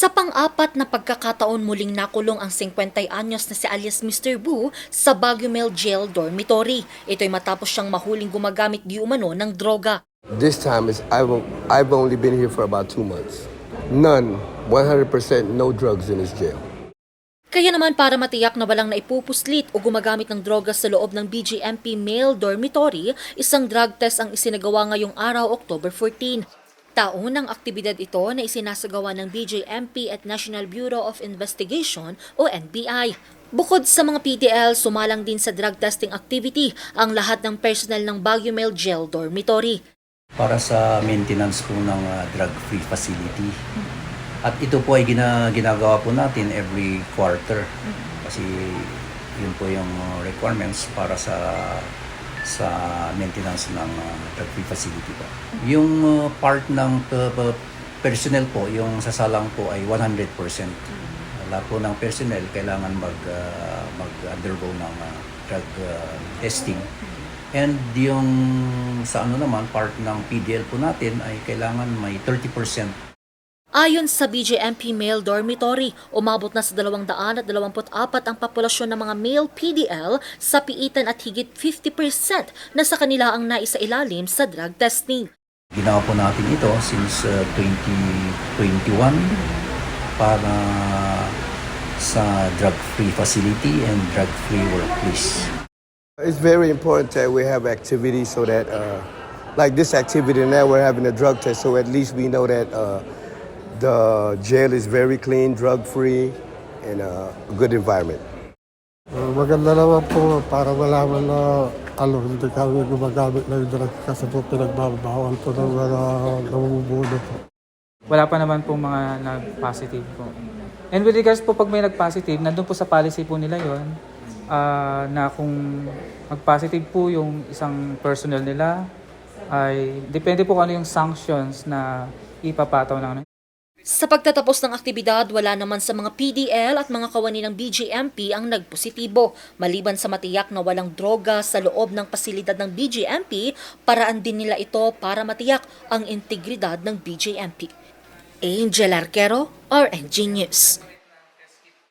Sa pang-apat na pagkakataon muling nakulong ang 50 anyos na si alias Mr. Boo sa Baguio Mel Jail Dormitory. Ito'y matapos siyang mahuling gumagamit di umano ng droga. This time is I've I've only been here for about two months. None, 100% no drugs in this jail. Kaya naman para matiyak na walang naipupuslit o gumagamit ng droga sa loob ng BGMP Male Dormitory, isang drug test ang isinagawa ngayong araw, October 14. Taon ng aktibidad ito na isinasagawa ng BJMP at National Bureau of Investigation o NBI. Bukod sa mga PDL, sumalang din sa drug testing activity ang lahat ng personnel ng Baguio Male Jail Dormitory. para sa maintenance po ng uh, drug-free facility. At ito po ay gina, ginagawa po natin every quarter. Kasi yun po yung requirements para sa sa maintenance ng uh, facility po. Yung uh, part ng uh, personnel po, yung sasalang po ay 100%. Lahat po ng personnel kailangan mag, uh, mag-undergo ng uh, drug uh, testing. And yung sa ano naman, part ng PDL po natin ay kailangan may 30%. Ayon sa BJMP Male Dormitory, umabot na sa 224 ang populasyon ng mga male PDL sa piitan at higit 50% na sa kanila ang naisailalim sa drug testing. Ginawa po natin ito since uh, 2021 para sa drug-free facility and drug-free workplace. It's very important that we have activity so that, uh, like this activity now, we're having a drug test, so at least we know that uh, the jail is very clean, drug-free, and uh, a good environment. Uh, maganda naman po para malaman na ano, hindi kami gumagamit ng drugs kasi po pinagbabawal po ng mga namumuno po. Wala pa naman po mga nag-positive po. And with regards po pag may nag-positive, nandun po sa policy po nila yon ah, na kung mag-positive po yung isang personnel nila, ay depende po kung ano yung sanctions na ipapataw ng Sa pagtatapos ng aktibidad, wala naman sa mga PDL at mga kawani ng BGMP ang nagpositibo. Maliban sa matiyak na walang droga sa loob ng pasilidad ng BGMP, paraan din nila ito para matiyak ang integridad ng BGMP. Angel Arquero, RNG News.